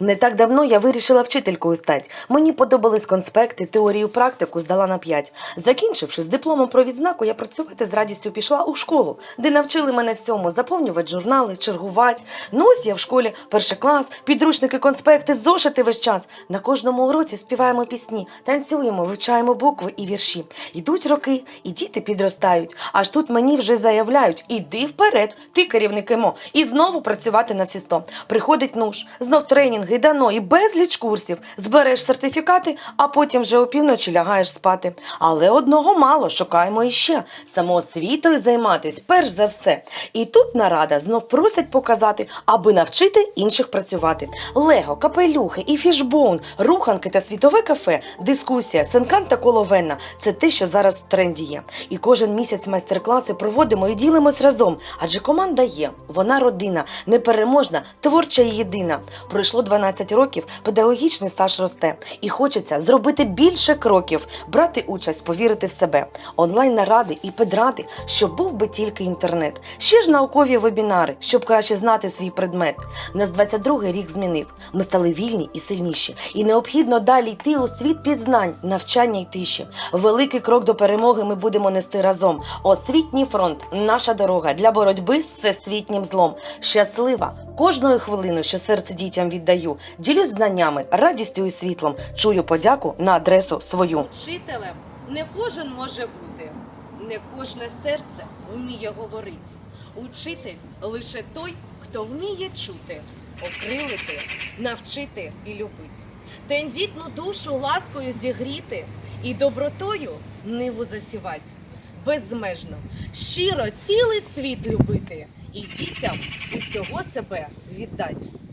Не так давно я вирішила вчителькою стати. Мені подобались конспекти, теорію, практику здала на 5. Закінчивши з дипломом про відзнаку, я працювати з радістю пішла у школу, де навчили мене всьому заповнювати журнали, чергувати. Ну ось я в школі перший клас, підручники, конспекти, зошити весь час. На кожному уроці співаємо пісні, танцюємо, вивчаємо букви і вірші. Йдуть роки, і діти підростають. Аж тут мені вже заявляють: іди вперед, ти керівник ІМО, і знову працювати на всі сто. Приходить нуж, знов тренінги, дано і безліч курсів. Збереш сертифікати, а потім вже опівночі лягаєш спати. Але одного мало, шукаємо іще. Самоосвітою займатись перш за все. І тут нарада знов просять показати, аби навчити інших працювати. Лего, капелюхи і фішбоун, руханки та світове кафе, дискусія, сенкан та коловенна це те, що зараз в тренді є. І кожен місяць майстер-класи проводимо і ділимось разом. Адже команда є, вона родина, непереможна, творча і єдина. Пройшло 12 років, педагогічний стаж росте, і хочеться зробити більше кроків, брати участь, повірити в себе. Онлайн наради і педради, щоб був би тільки інтернет. Ще ж наукові вебінари, щоб краще знати свій предмет. Нас 22-й рік змінив. Ми стали вільні і сильніші. І необхідно далі йти у світ пізнань, навчання й тиші. Великий крок до перемоги ми будемо нести разом. Освітній фронт наша дорога для боротьби з всесвітнім злом. Щаслива кожною хвилиною, що серце дітям віддаю. Ділюсь знаннями, радістю і світлом. Чую подяку на адресу свою. Вчителем не кожен може бути, не кожне серце вміє говорити. Учитель лише той, хто вміє чути, окрилити, навчити і любити. Тендітну душу ласкою зігріти і добротою ниву засівать. Безмежно, щиро цілий світ любити і дітям усього себе віддать.